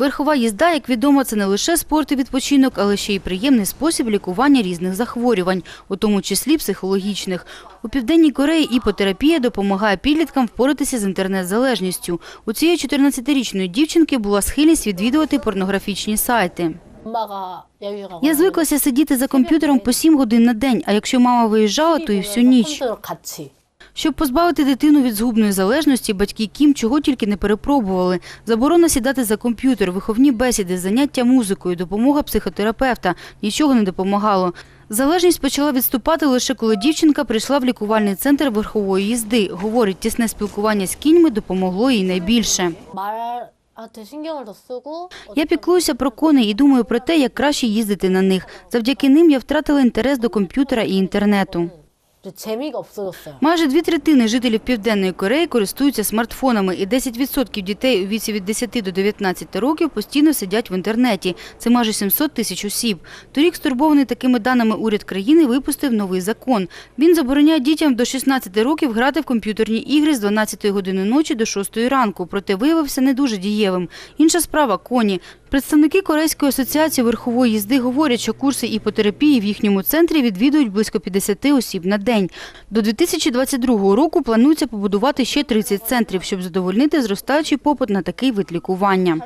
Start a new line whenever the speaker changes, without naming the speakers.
Верхова їзда, як відомо, це не лише спорт і відпочинок, але ще й приємний спосіб лікування різних захворювань, у тому числі психологічних. У південній Кореї іпотерапія допомагає підліткам впоратися з інтернет-залежністю. У цієї 14-річної дівчинки була схильність відвідувати порнографічні сайти. Я звиклася сидіти за комп'ютером по 7 годин на день. А якщо мама виїжджала, то і всю ніч. Щоб позбавити дитину від згубної залежності, батьки Кім чого тільки не перепробували. Заборона сідати за комп'ютер, виховні бесіди, заняття музикою, допомога психотерапевта нічого не допомагало. Залежність почала відступати лише коли дівчинка прийшла в лікувальний центр верхової їзди. Говорить, тісне спілкування з кіньми допомогло їй найбільше. Я піклуюся про коней і думаю про те, як краще їздити на них. Завдяки ним я втратила інтерес до комп'ютера і інтернету.
이제 재미가 없어졌어요.
Майже дві третини жителів Південної Кореї користуються смартфонами, і 10% дітей у віці від 10 до 19 років постійно сидять в інтернеті. Це майже 700 тисяч осіб. Торік, стурбований такими даними уряд країни, випустив новий закон. Він забороняє дітям до 16 років грати в комп'ютерні ігри з 12 години ночі до 6 ранку, проте виявився не дуже дієвим. Інша справа – коні. Представники Корейської асоціації верхової їзди говорять, що курси іпотерапії в їхньому центрі відвідують близько 50 осіб на день. До 2022 року планується побудувати ще 30 центрів, щоб задовольнити зростаючий попит на такий вид лікування.